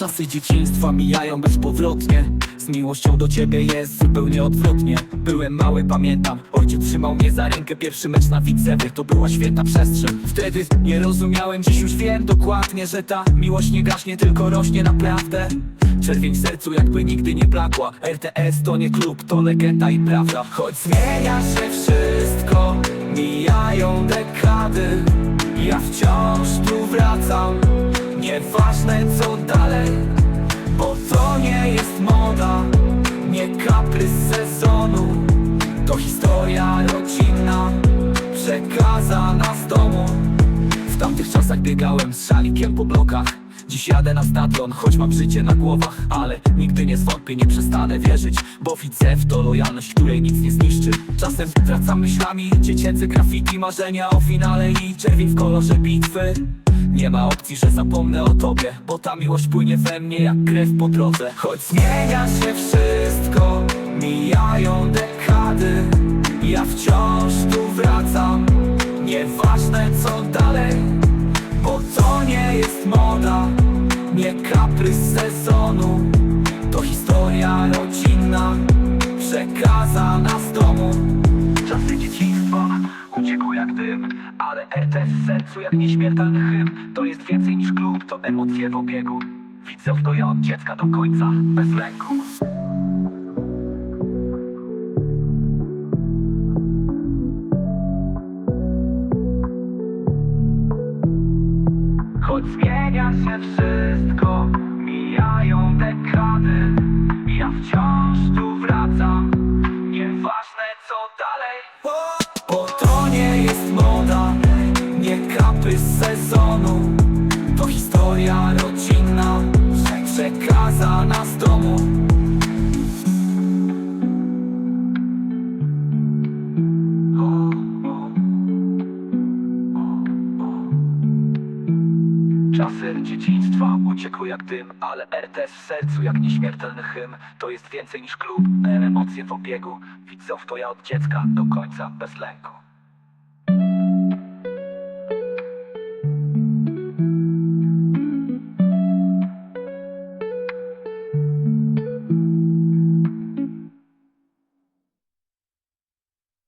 Czasy dzieciństwa mijają bezpowrotnie. Z miłością do ciebie jest zupełnie odwrotnie. Byłem mały, pamiętam. Ojciec trzymał mnie za rękę. Pierwszy mecz na widzewie To była świetna przestrzeń. Wtedy nie rozumiałem, dziś już wiem dokładnie Że ta miłość nie gaśnie, tylko rośnie naprawdę. Czerwień w sercu jakby nigdy nie blakła. RTS to nie klub, to legenda i prawda. Choć zmienia się wszystko Mijają dekady. Ja wciąż tu wracam Nieważne co dalej Bo to nie jest moda Nie kaprys sezonu. To historia rodzinna Przekazana z domu. W tamtych czasach biegałem z szalikiem po blokach. Dziś jadę na stadion, choć mam życie na głowach Ale nigdy nie zwątpię, nie przestanę wierzyć Bo widzę w to lojalność, której nic nie zniszczy. Czasem wracam myślami, dziecięce graffiti Marzenia o finale i czerwień w kolorze bitwy nie ma opcji, że zapomnę o tobie Bo ta miłość płynie we mnie jak krew po drodze. Choć zmienia się wszystko Mijają dekady Ja wciąż tu wracam. Nieważne co dalej Bo to nie jest moda Nie kaprys sezonu. To historia rodzinna Przekazana z domu dym Ale RTS sercu jak nieśmiertelny hymn. To jest więcej niż klub, to emocje w obiegu. Widzę to ja od dziecka do końca, bez lęku. Choć zmienia się wszystko, sezonu. To historia rodzinna, przekazana z domu. Czasy dzieciństwa uciekły jak dym, ale RTS w sercu jak nieśmiertelny hymn. To jest więcej niż klub, emocje w obiegu. Widzę w to ja od dziecka do końca bez lęku